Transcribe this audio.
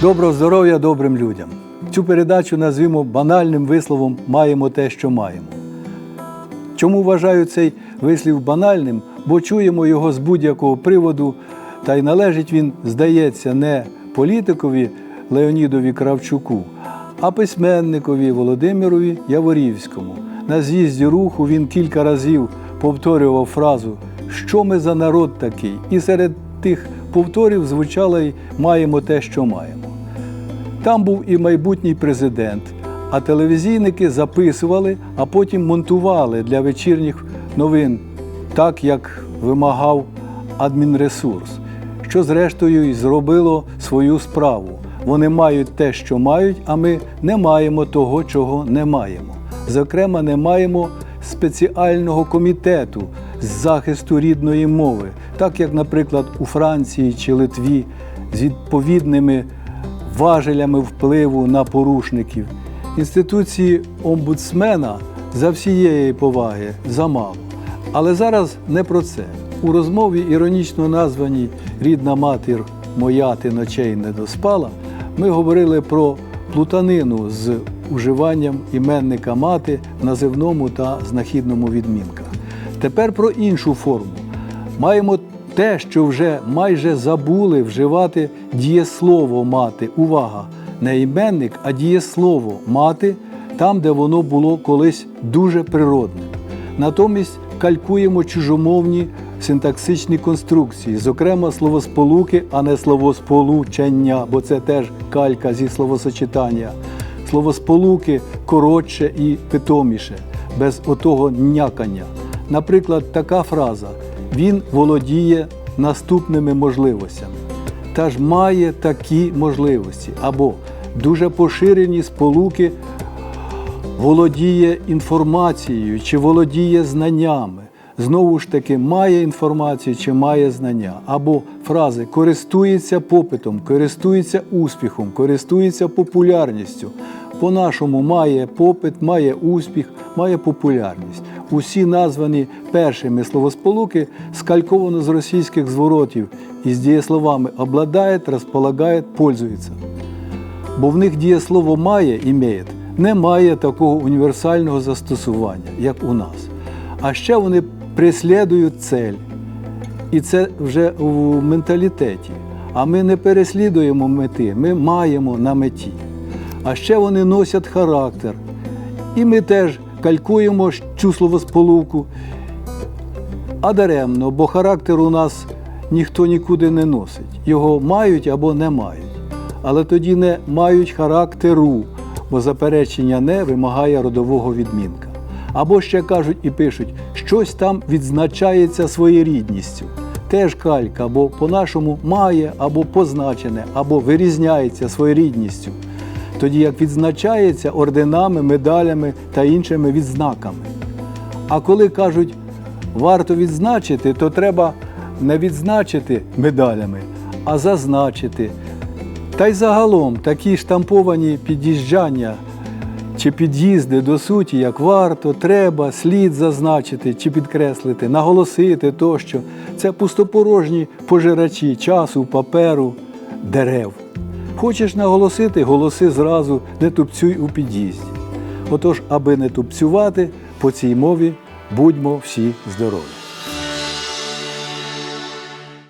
Доброго здоров'я добрим людям. Цю передачу назвімо банальним висловом Маємо те, що маємо. Чому вважаю цей вислів банальним? Бо чуємо його з будь-якого приводу, та й належить він, здається, не політикові Леонідові Кравчуку, а письменникові Володимирові Яворівському. На з'їзді руху він кілька разів повторював фразу Що ми за народ такий? І серед тих повторів звучало й маємо те, що маємо. Там був і майбутній президент, а телевізійники записували, а потім монтували для вечірніх новин, так як вимагав адмінресурс, що зрештою й зробило свою справу. Вони мають те, що мають, а ми не маємо того, чого не маємо. Зокрема, не маємо спеціального комітету з захисту рідної мови, так як, наприклад, у Франції чи Литві з відповідними важелями впливу на порушників. Інституції омбудсмена за всієї поваги замало. Але зараз не про це. У розмові, іронічно названій Рідна матір моя ти ночей не доспала, ми говорили про плутанину з уживанням іменника мати в називному та знахідному відмінках. Тепер про іншу форму. Маємо те, що вже майже забули вживати дієслово мати. Увага! Не іменник, а дієслово мати там, де воно було колись дуже природним. Натомість калькуємо чужомовні синтаксичні конструкції, зокрема словосполуки, а не словосполучення, бо це теж калька зі словосочетання. Словосполуки коротше і питоміше, без отого някання. Наприклад, така фраза він володіє наступними можливостями. Та ж має такі можливості, або дуже поширені сполуки володіє інформацією чи володіє знаннями. Знову ж таки, має інформацію чи має знання, або фрази користується попитом, користується успіхом, користується популярністю. По-нашому має попит, має успіх, має популярність. Усі названі першими словосполуки скальковано з російських зворотів із дієсловами обладає, розполагає, пользується. Бо в них дієслово має імеє не має такого універсального застосування, як у нас. А ще вони преслідують цель. І це вже в менталітеті. А ми не переслідуємо мети, ми маємо на меті. А ще вони носять характер. І ми теж калькуємо цю словосполуку. А даремно, бо характер у нас ніхто нікуди не носить. Його мають або не мають. Але тоді не мають характеру, бо заперечення не вимагає родового відмінка. Або ще кажуть і пишуть, щось там відзначається своєрідністю. Теж калька, або по-нашому має, або позначене, або вирізняється своєрідністю. Тоді як відзначається орденами, медалями та іншими відзнаками. А коли кажуть, варто відзначити, то треба не відзначити медалями, а зазначити. Та й загалом такі штамповані під'їжджання чи під'їзди до суті, як варто, треба, слід зазначити чи підкреслити, наголосити тощо. Це пустопорожні пожирачі часу, паперу, дерев. Хочеш наголосити, голоси зразу, не тупцюй у під'їзді. Отож, аби не тупцювати, по цій мові будьмо всі здорові.